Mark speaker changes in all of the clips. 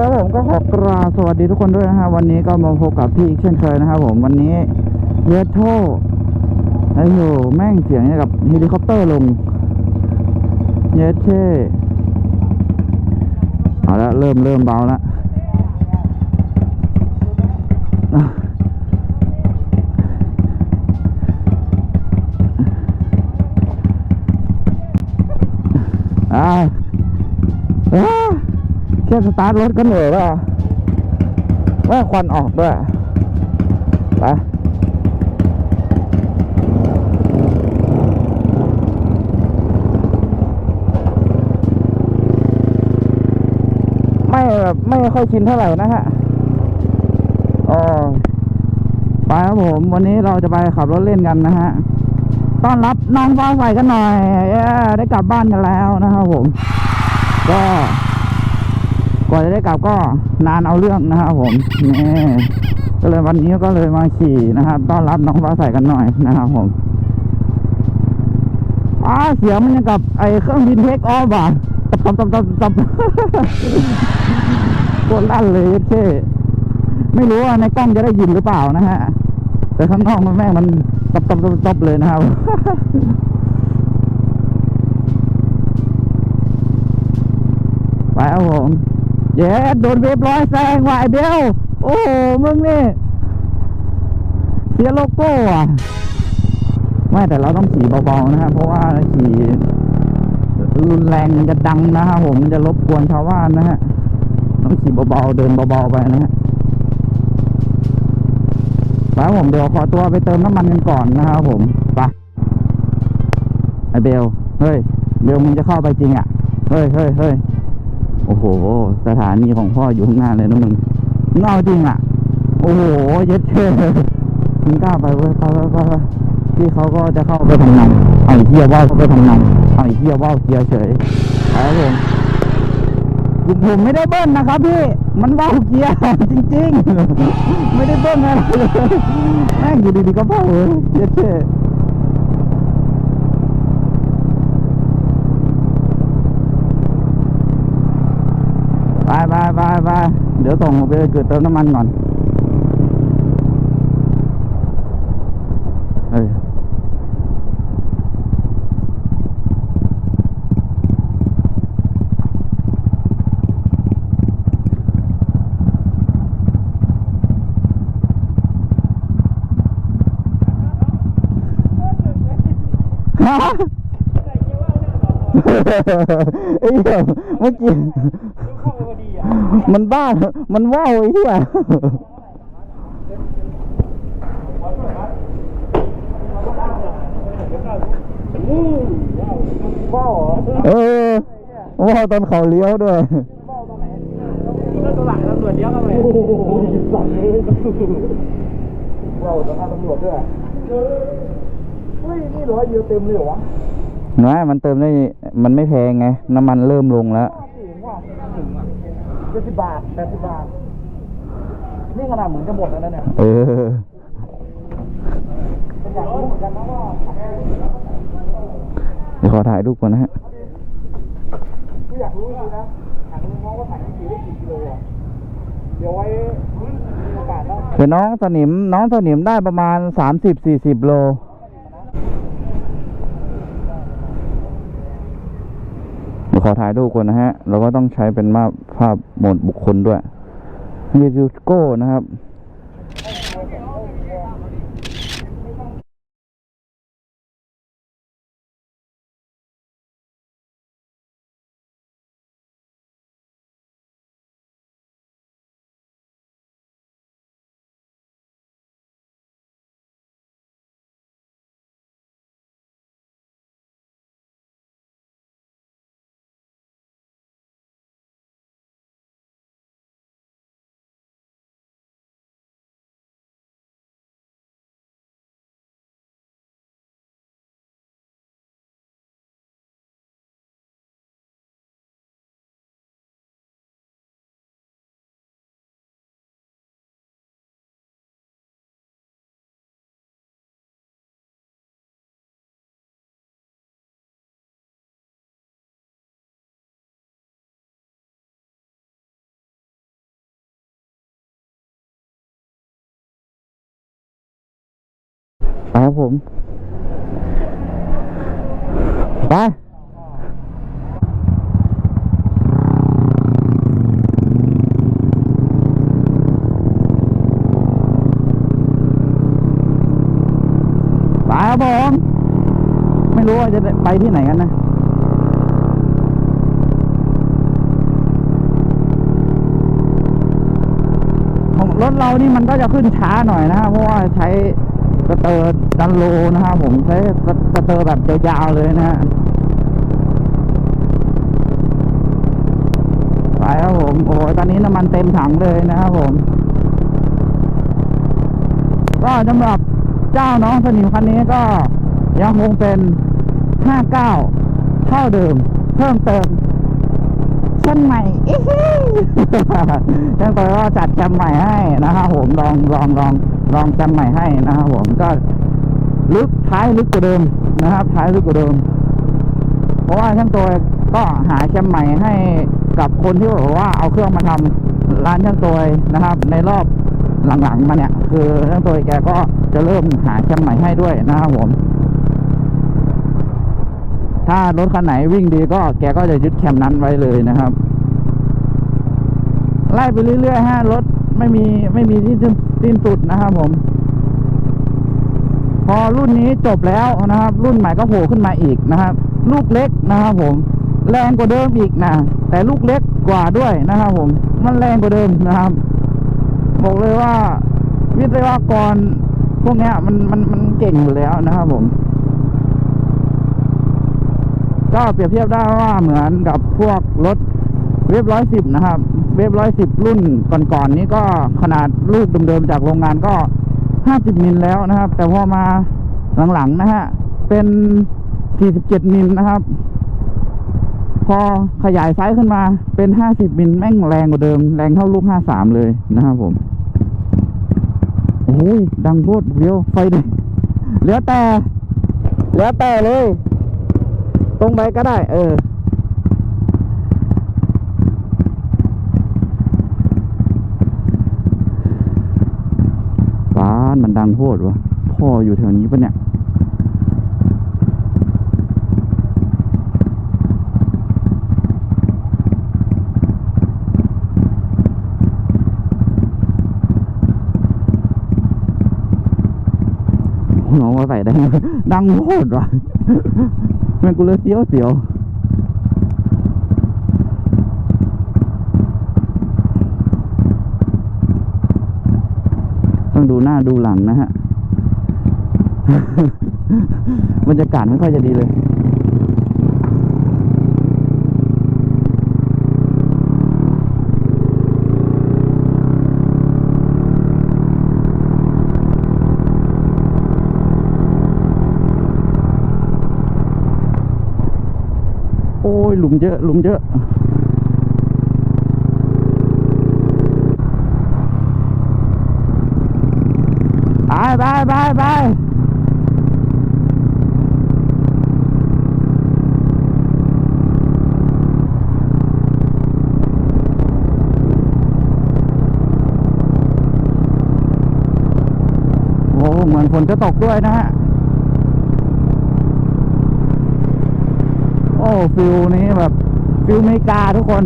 Speaker 1: ครับผมก็ขอกราบสวัสดีทุกคนด้วยนะฮะวันนี้ก็มาพบกับพี่อีกเช่นเคยนะครับผมวันนี้เยโทไอ้โหแม่งเสียงเนี่ยกับเฮลิคอปเตอร์ลงเยเช่เอาละเริ่มเริ่มเบาแล้วอะอ่า ค่สตาร์ทรถก็เหนื่อยแล้วอะว่าควันออกด้วยไปไม่แบบไม่ค่อยชินเท่าไหร่นะฮะอ๋อไปครับผม วันนี้เราจะไปขับรถเล่นกันนะฮะ ต้อนรับน้องฟ้าใสกันหน่อยเย้ได้กลับบ้านกันแล้วนะครับผม ก็ กว่าจะได้กลับก็นานเอาเรื่องนะครับผมนี่ก็เลยวันนี้ก็เลยมาขี่นะครับ ต้อนรับน้องฟ้าใสกันหน่อยนะครับผมอ้าเสียงมันยังกับไอเครื่องบินเทคออฟอะตับตับตับตับตับโคตรลั่นเลยเช่ไม่รู้ว่าในกล้องจะได้ยินหรือเปล่านะฮะ แต่ข้างนอกมันแม่งมันตับตับตับตับเลยนะครับไปครับผม เย้โดนเวฟร้อยแซงว่ะไอเบล โอ้โห มึงนี่เสียโลโก้อะไม่แต่เราต้องขี่เบาๆนะครับเพราะว่าขี่รุนแรงมันจะดังนะครับผมมันจะรบกวนชาวบ้านนะฮะต้องขี่เบาๆเดินเบาๆไปนะฮะไปผมเดี๋ยวขอตัวไปเติมน้ำมันกันก่อนนะครับผมไปไอเบลเฮ้ยเบลมึงจะเข้าไปจริงอะเฮ้ยเฮ้ยเฮ้ย อ้โห สถานีของพ่ออยู่ข้างหน้าเลยนะมึงมึงเอาจริงอะ โอ้โหเย็ดเช่มึงกล้าไปเว้ยไปไปไปไปพี่เขาก็จะเข้าไปทำงานเอาไอ้เหี้ยว่าวเข้าไปทำงานเอาไอ้เหี้ยว่าวเกียร์เฉยครับผมผมผมไม่ได้เบิ้ลนะครับพี่ มันว่าวเกียร์จริง ๆ ไม่ได้เบิ้ลอะไรเลยแม่งอยู่ดีๆก็ว่าเลยเย็ดเช่ไป ไปไปไปเดี๋ยวส่งไปเกิดเติมน้ำมันก่อนเฮ้ยฮะไอ้เหี้ยเมื่อกี้ มันบ้า มันว่าวไอ้เหี้ยเออว่าวตอนเขาเลี้ยวด้วย
Speaker 2: แล้วตัวหลังตำรวจเลี้ยวเข้าไปโอ้โหสั่งเลยเราจะพาตำรวจด้วยเฮ้ยนี่ร้อยเดียวเต็มเลยเหรอวะ
Speaker 1: น้อยมันเติมได้ มันไม่แพงไง น้ำมันเริ่มลงแล้ว
Speaker 2: สี่ว่าถึงอะ เจ็ดสิบบาทแปดสิบบาท นี่ขนาดเหมือนจะหมดแล้วนะเนี่ย
Speaker 1: เออ
Speaker 2: เป็นอยากรู้เหมือนกันนะว่า
Speaker 1: เดี๋ยวขอถ่ายรูปก่อนนะฮะ
Speaker 2: กูอยากรู้จริงๆนะถามน้องว่าถ่ายกี่ได้กี่กิโลอะเดี๋ยวไว้มีโอกาสแล้ว
Speaker 1: เดี๋ยวน้องสนิมน้องสนิมได้ประมาณสามสิบสี่สิบโล เดี๋ยว ขอถ่ายรูปก่อนนะฮะ เราก็ต้องใช้เป็นภาภาพหมดบุคคลด้วยนี่ดูโก้นะครับ ครับผมไปไปครับผมไม่รู้ว่าจะไปที่ไหนกันนะของรถเรานี่มันก็จะขึ้นช้าหน่อยนะเพราะว่าใช้ สเตอร์ดันโลนะครับผมใช้สเตอร์แบบยาวๆเลยนะฮะไปครับผม โอ้โหตอนนี้น้ำมันเต็มถังเลยนะครับผม ก็สำหรับเจ้าน้องสนิมคันนี้ก็ยังคงเป็น 59 เท่าเดิม เพิ่มเติมชั้นใหม่อิฮิช่างตัวก็จัดแจมใหม่ให้นะครับผมลองลองลอง ลองจมใหม่ให้นะครับผมก็ลึกท้ายลึกกว่าเดิมนะครับ ท้ายลึกกว่าเดิม เพราะว่าช่างตัวก็หาแจมใหม่ให้กับคนที่บอกว่าเอาเครื่องมาทำร้านช่างตัวนะครับ ในรอบหลังๆมาเนี่ย คือช่างตัวแกก็จะเริ่มหาแจมใหม่ให้ด้วยนะครับผมถ้ารถคันไหนวิ่งดีก็แกก็จะยึดแคมนั้นไว้เลยนะครับ ไล่ไปเรื่อยๆฮะรถไม่มีไม่มีที่ สิ้นสุดนะครับผม พอรุ่นนี้จบแล้วนะครับ รุ่นใหม่ก็โผล่ขึ้นมาอีกนะครับ ลูกเล็กนะครับผม แรงกว่าเดิมอีกนะแต่ลูกเล็กกว่าด้วยนะครับผม มันแรงกว่าเดิมนะครับ บอกเลยว่า วิศวกรพวกนี้มันมันมันเก่งอยู่แล้วนะครับผม ก็เปรียบเทียบได้ว่าเหมือนกับพวกรถเวฟร้อยสิบนะครับ เวฟร้อยสิบรุ่นก่อนๆนี้ก็ขนาดลูกเดิมๆจากโรงงานก็ห้าสิบมิลแล้วนะครับ แต่พอมาหลังๆนะฮะ เป็นสี่สิบเจ็ดมิลนะครับ พอขยายไซส์ขึ้นมาเป็นห้าสิบมิลแม่งแรงกว่าเดิม แรงเท่าลูกห้าสามเลยนะครับผม โอ้ย ดังโคตรเดียวไฟดิเหลือแต่ เหลือแต่เลย ตรงไปก็ได้ เออ มันดังโคตรวะพ่ออยู่แถวนี้ปะเนี่ยน้องว่าใส่ได้ไงดังโคตรว่ะแม่งกูเลยเสียวเสียว ต้องดู หน้าดูหลังนะฮะบรรยากาศไม่ค่อยจะดีเลยโอ้ยหลุมเยอะหลุมเยอะ ไปไปไปโอ้เหมือนฝนจะตกด้วยนะฮะ โอ้ ฟิลนี้แบบฟิลเมกาทุกคน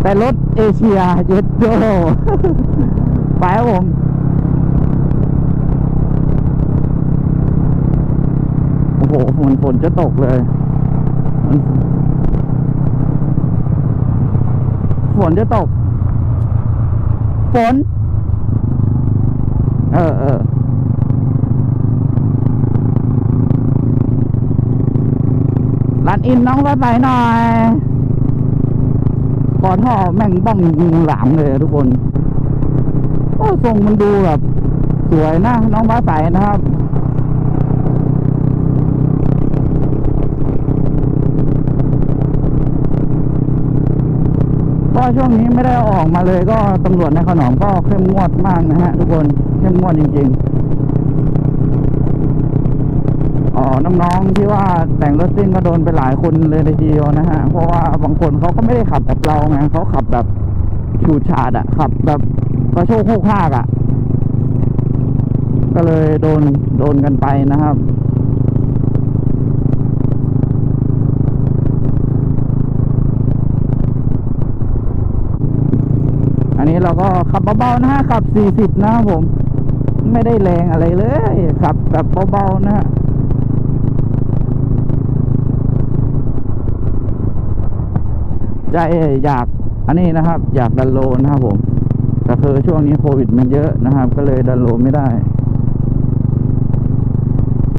Speaker 1: แต่รถเอเชียเจ็ดโด ไปครับผมโอ้โหฝนฝนจะตกเลยมันฝนจะตก ฝน เออเออรันอินน้องรถไหนหน่อยขอท่อแม่งบ้องหลามเลยอะทุกคน โอ้ทรงมันดูแบบสวยนะ น้องฟ้าใสนะครับก็ช่วงนี้ไม่ได้ออกมาเลยก็ตำรวจในขนอมก็เข้มงวดมากนะฮะทุกคนเข้มงวดจริงๆอ๋อน้องๆที่ว่าแต่งรถซิ่งก็โดนไปหลายคนเลยทีเดียวนะฮะเพราะว่าบางคนเขาก็ไม่ได้ขับแบบเราไงเขาขับแบบฉูดฉาดอะขับแบบ กระโชกโคกหากอะก็เลยโดนโดนกันไปนะครับอันนี้เราก็ขับเบาๆนะฮะขับ 40 นะครับผม ไม่ได้แรงอะไรเลย ขับแบบเบาๆนะฮะใจอยาก อันนี้นะครับ อยากดันโลนะครับผม แต่คือช่วงนี้โควิดมันเยอะนะครับ ก็เลยดันโลไม่ได้